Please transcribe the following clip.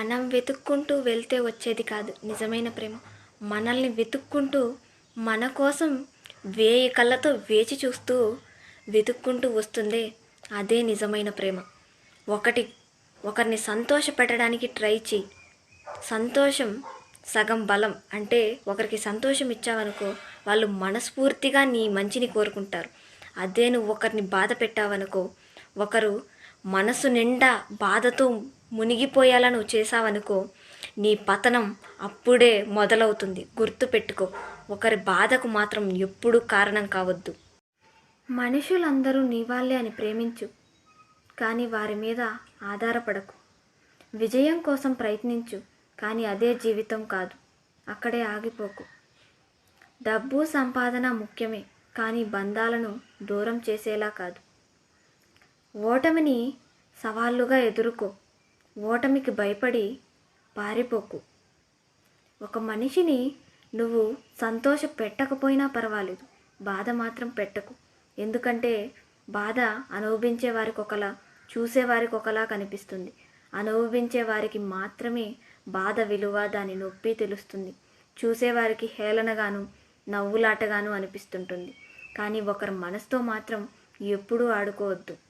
మనం వెతుక్కుంటూ వెళ్తే వచ్చేది కాదు. నిజమైన ప్రేమ. మనల్ని వెతుక్కుంటూ మన కోసం వేయి కళ్ళతో వేచి చూస్తూ వెతుక్కుంటూ వస్తుందే అదే నిజమైన ప్రేమ. ఒకటి ఒకరిని సంతోష పెట్టడానికి ట్రై చేయి సంతోషం సగం బలం. అంటే ఒకరికి సంతోషం ఇచ్చావనుకో వాళ్ళు మనస్ఫూర్తిగా నీ మంచిని కోరుకుంటారు. అదే నువ్వు ఒకరిని బాధ పెట్టావనుకో ఒకరు మనసు నిండా బాధతో మునిగిపోయేలా నువ్వు చేసావనుకో నీ పతనం అప్పుడే మొదలవుతుంది. గుర్తు పెట్టుకో ఒకరి బాధకు మాత్రం ఎప్పుడూ కారణం కావద్దు. మనుషులందరూ నీ వాళ్ళే అని ప్రేమించు కానీ వారి మీద ఆధారపడకు. విజయం కోసం ప్రయత్నించు కానీ అదే జీవితం కాదు. అక్కడే ఆగిపోకు. డబ్బు సంపాదన ముఖ్యమే కానీ బంధాలను దూరం చేసేలా కాదు. ఓటమిని సవాళ్ళుగా ఎదుర్కో. ఓటమికి భయపడి పారిపోకు. ఒక మనిషిని నువ్వు సంతోష పెట్టకపోయినా పర్వాలేదు. బాధ మాత్రం పెట్టకు. ఎందుకంటే బాధ అనుభవించే వారికి ఒకలా చూసేవారికి ఒకలా కనిపిస్తుంది. అనుభవించే వారికి మాత్రమే బాధ విలువ దాని నొప్పి తెలుస్తుంది. చూసేవారికి హేళనగాను నవ్వులాటగాను అనిపిస్తుంటుంది. కానీ ఒకరి మనసుతో మాత్రం ఎప్పుడూ ఆడుకోవద్దు.